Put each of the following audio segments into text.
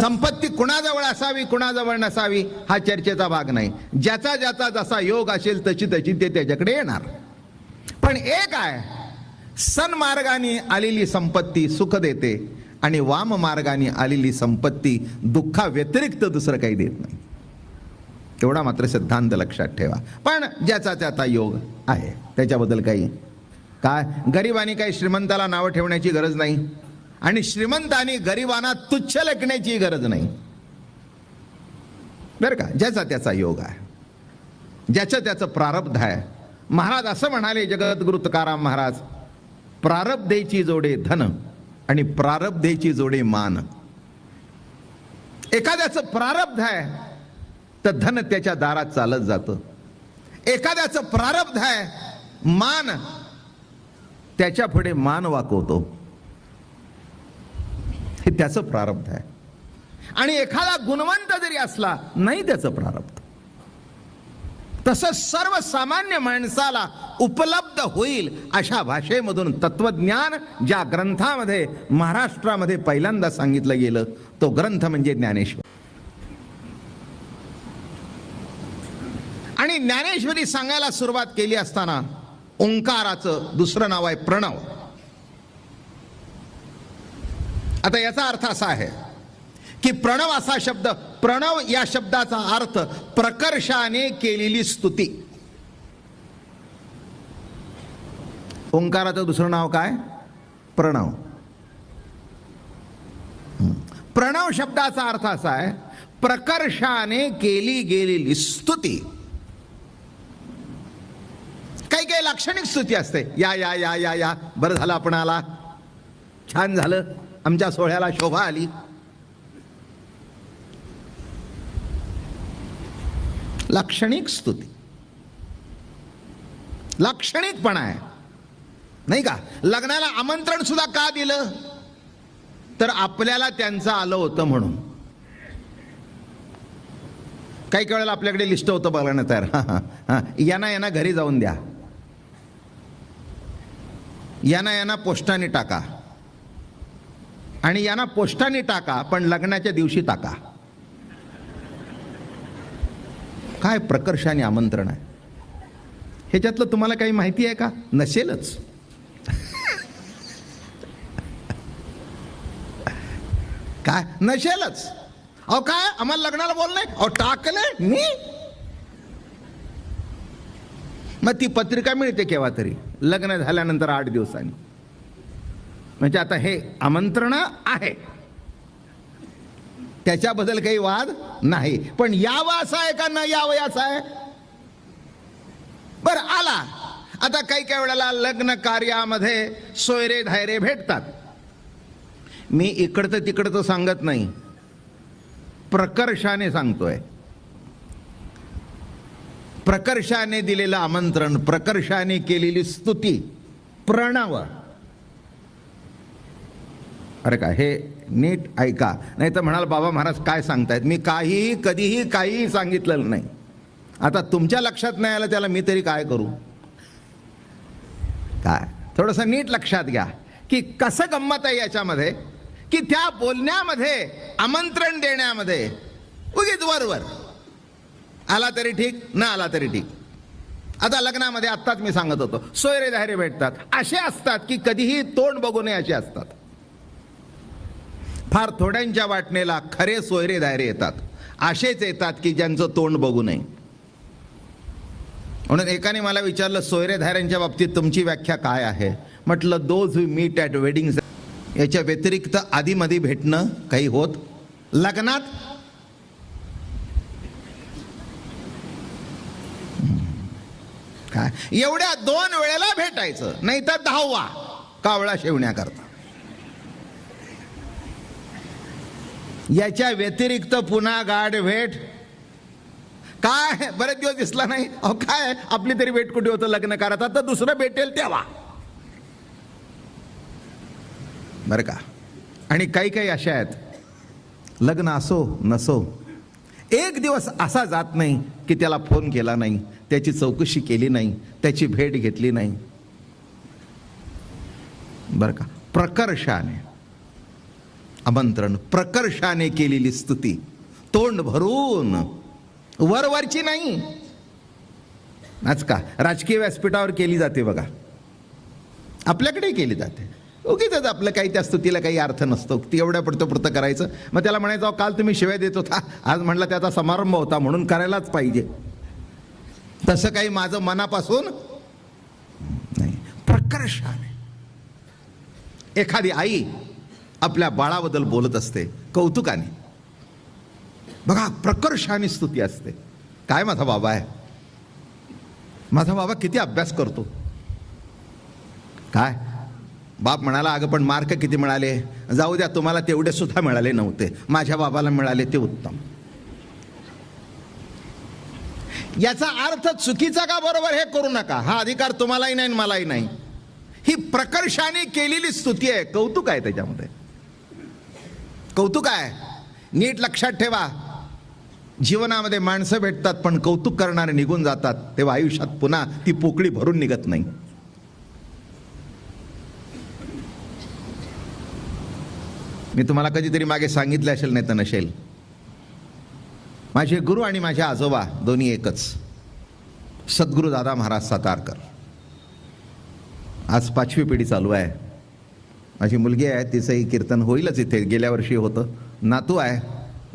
संपत्ती कुणाजवळ असावी कुणाजवळ नसावी हा चर्चेचा भाग नाही. ज्याचा ज्याचा जसा योग असेल तशी तशी ते त्याच्याकडे येणार. पण एक आहे सन्मार्गाने आलेली संपत्ती सुख देते आणि वाम मार्गाने आलेली संपत्ती दुःखा व्यतिरिक्त दुसरं काही देत नाही. एवढा मात्र सिद्धांत लक्षात ठेवा. पण ज्याचा त्याचा योग आहे त्याच्याबद्दल काही. काय? गरिबांनी काही श्रीमंताला नावं ठेवण्याची गरज नाही. आणि श्रीमंतांनी गरिबांना तुच्छ लेखण्याची गरज नाही. बरं का? ज्याचा त्याचा योग आहे. ज्याचं त्याचं प्रारब्ध आहे. महाराज असं म्हणाले जगद्गुरु तुकाराम महाराज प्रारब्धेची जोडे धन आणि प्रारब्धेची जोडे मान. एखाद्याचं प्रारब्ध आहे तर धन त्याच्या दारात चालत जातं. एखाद्याचं प्रारब्ध आहे मान त्याच्या पुढे मान वाकवतो. हे त्याचं प्रारब्ध आहे. आणि एखादा गुणवंत जरी असला नाही त्याचं प्रारब्ध. तसं सर्वसामान्य माणसाला उपलब्ध होईल अशा भाषेमधून तत्वज्ञान ज्या ग्रंथामध्ये महाराष्ट्रामध्ये पहिल्यांदा सांगितलं गेलं तो ग्रंथ म्हणजे ज्ञानेश्वर. आणि ज्ञानेश्वरी सांगायला सुरुवात केली असताना ओंकाराचं दुसरं नाव आहे प्रणव. आता याचा अर्थ असा आहे की प्रणव असा शब्द प्रणव या शब्दाचा अर्थ प्रकर्षाने केलेली स्तुती. ओंकाराचं दुसरं नाव काय? प्रणव. प्रणव शब्दाचा अर्थ असा आहे प्रकर्षाने केली गेलेली स्तुती. काही काही लाक्षणिक स्तुती असते. या या या या या. बरं झालं आपण आला. छान झालं. आमच्या सोहळ्याला शोभा आली. लाक्षणिक स्तुती. लाक्षणिकपणा आहे. नाही का? लग्नाला आमंत्रण सुद्धा का दिलं? तर आपल्याला त्यांचं आलं होतं म्हणून. काही काही वेळेला आपल्याकडे लिस्ट होतं बघायला तयार. हां हां हां. यांना यांना घरी जाऊन द्या. यांना यांना पोस्टाने टाका. आणि यांना पोस्टाने टाका पण लग्नाच्या दिवशी टाका. काय प्रकर्षाने आमंत्रण आहे? ह्याच्यातलं तुम्हाला काही माहिती आहे का? नसेलच. काय? नसेलच. अहो काय? आम्हाला लग्नाला बोलले अहो टाकले मी? मग ती पत्रिका मिळते केव्हा तरी. लग्न झाल्यानंतर आठ दिवसांनी. म्हणजे आता हे आमंत्रण आहे. त्याच्याबद्दल काही वाद नाही. पण यावं असं आहे का न यावं याचा आहे. बर आला. आता काही काही वेळेला लग्न कार्यामध्ये सोयरे धायरे भेटतात. मी इकडचं तिकडचं सांगत नाही. प्रकर्षाने सांगतोय. प्रकर्षाने दिलेलं आमंत्रण प्रकर्षाने केलेली स्तुती प्रणव. अरे का हे नीट ऐका. नाही तर म्हणाल बाबा महाराज काय सांगतायत? मी काहीही कधीही काहीही सांगितलेलं नाही. आता तुमच्या लक्षात नाही आलं त्याला मी तरी काय करू? काय? थोडंसं नीट लक्षात घ्या की कसं गंमत आहे याच्यामध्ये की त्या बोलण्यामध्ये आमंत्रण देण्यामध्ये उगीच वरवर. आला तरी ठीक न आला तरी ठीक. आता लग्नामध्ये आत्ताच मी सांगत होतो सोयरे धायरे भेटतात. असे असतात की कधीही तोंड बघू नये असे असतात. फार थोड्यांच्या वाटणेला खरे सोयरे दायरे येतात. असेच येतात की ज्यांचं तोंड बघू नये. म्हणून एकाने मला विचारलं सोयरे धाऱ्यांच्या बाबतीत तुमची व्याख्या काय आहे? म्हटलं those we meet at wedding याच्या व्यतिरिक्त आधीमध्ये भेटणं काही होत लग्नात? काय? एवढ्या दोन वेळेला भेटायचं नाही तर दहावा कावळा शेवण्याकरता याच्या व्यतिरिक्त पुन्हा गाठ भेट. काय? बरेच दिवस दिसला नाही. अहो काय? आपली तरी भेट कुठे होतं लग्न करत तर दुसरं भेटेल तेव्हा. बरं का? आणि काही काही अशा आहेत. लग्न असो नसो. एक दिवस असा जात नाही की त्याला फोन केला नाही त्याची चौकशी केली नाही त्याची भेट घेतली नाही. बरं का? प्रकर्षाने. आमंत्रण प्रकर्षाने केलेली स्तुती. तोंड भरून. वरवरची नाही. आज का? राजकीय व्यासपीठावर केली जाते बघा. आपल्याकडेही केली जाते. उगीच आपलं काही त्या स्तुतीला काही अर्थ नसतो. ती एवढ्या पुरतं पुरतं करायचं. मग त्याला म्हणायचं काल तुम्ही शिवाय देत होता. आज म्हटलं त्याचा समारंभ होता म्हणून करायलाच पाहिजे. तसं काही माझं मनापासून नाही. प्रकर्षाने. एखादी आई आपल्या बाळाबद्दल बोलत असते. कौतुकाने. बघा प्रकर्षाने स्तुती असते. काय माझा बाबा आहे? माझा बाबा किती अभ्यास करतो? काय? बाप म्हणाला अगं पण मार्क किती मिळाले? जाऊ द्या तुम्हाला तेवढे सुद्धा मिळाले नव्हते. माझ्या बाबाला मिळाले ते उत्तम. याचा अर्थ चुकीचा का बरोबर हे करू नका? हा अधिकार तुम्हालाही नाही आणि मलाही नाही. ही प्रकर्षाने केलेली स्तुती आहे. कौतुक आहे त्याच्यामध्ये. कौतुक आहे. नीट लक्षात ठेवा. जीवनामध्ये माणसं भेटतात पण कौतुक करणारे निघून जातात. तेव्हा आयुष्यात पुन्हा ती पोकळी भरून निघत नाही. मी तुम्हाला कधीतरी मागे सांगितले असेल नाही तर नसेल. माझे गुरु आणि माझे आजोबा दोन्ही एकच. सद्गुरू दादा महाराज सातारकर. आज पाचवी पिढी चालू आहे. अशी मुलगी आहे तिचंही कीर्तन होईलच इथे. गेल्या वर्षी होतं. नातू आहे.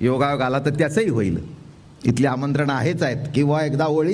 योगायोग आला तर त्याचंही होईल. इथली आमंत्रण आहेच आहेत. किंवा एकदा ओळी